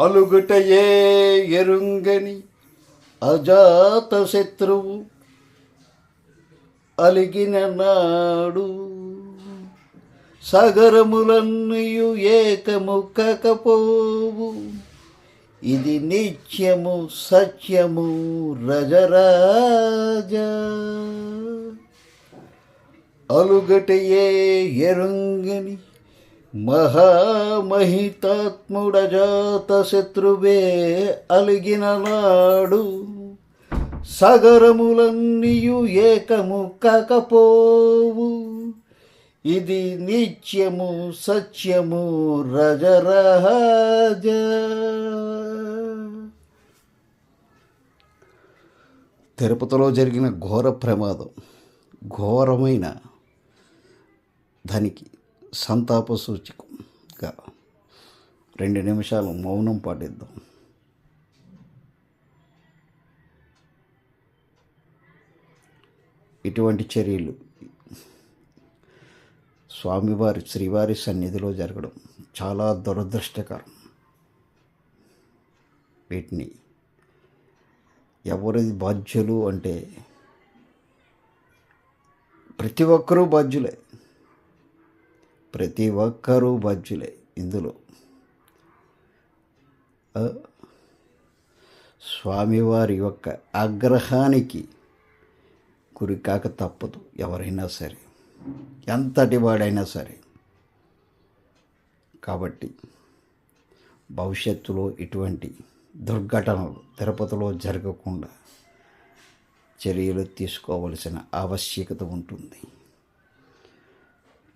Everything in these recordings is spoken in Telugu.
అలుగుటయే ఎరుంగని అజాత శత్రువు అలిగిన నాడు. సగరములన్నయు ఏకముక్కకపోవు ఇది నిత్యము సత్యము రజరాజా. అలుగటయే ఎరుంగని మహామహితాత్ముడజాత శత్రువే అలిగిన నాడు సగరములన్నీయు ఏకము కాకపోవు. ఇది నిత్యము సత్యము రజరహజ తిరుపతిలో జరిగిన ఘోర ప్రమాదం ఘోరమైన దానికి సంతాప సూచికగా. రెండు నిమిషాలు మౌనం పాటిద్దాం. ఇటువంటి చర్యలు స్వామివారి శ్రీవారి సన్నిధిలో జరగడం చాలా దురదృష్టకరం. వీటిని ఎవరిది బాధ్యులు అంటే ప్రతి ఒక్కరూ బాధ్యులే. ప్రతి ఒక్కరూ బాధ్యులే ఇందులో. స్వామివారి యొక్క ఆగ్రహానికి గురి కాక తప్పదు ఎవరైనా సరే. ఎంతటి వాడైనా సరే. కాబట్టి భవిష్యత్తులో ఇటువంటి దుర్ఘటనలు తిరుపతిలో జరగకుండా చర్యలు తీసుకోవలసిన ఆవశ్యకత ఉంటుంది.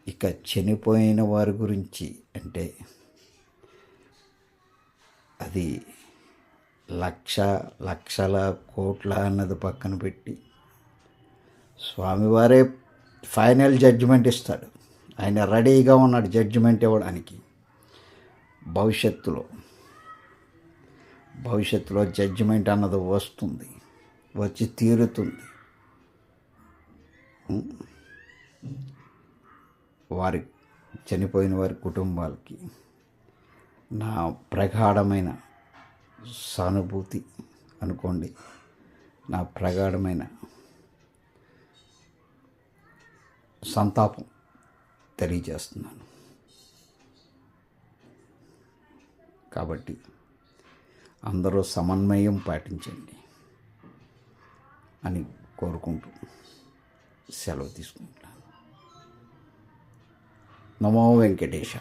ఇక చనిపోయిన వారి గురించి అంటే అది లక్ష లక్షల కోట్ల అన్నది పక్కన పెట్టి స్వామివారే ఫైనల్ జడ్జిమెంట్ ఇస్తాడు. ఆయన రెడీగా ఉన్నాడు జడ్జిమెంట్ ఇవ్వడానికి. భవిష్యత్తులో భవిష్యత్తులో జడ్జిమెంట్ అన్నది వస్తుంది వచ్చి తీరుతుంది. వారి చనిపోయిన వారి కుటుంబాలకి నా ప్రగాఢమైన సానుభూతి అనుకోండి. నా ప్రగాఢమైన సంతాపం తెలియజేస్తున్నాను. కాబట్టి అందరూ సమన్వయం పాటించండి అని కోరుకుంటూ సెలవు తీసుకుంటున్నాను. നമോ വെങ്കടേശ.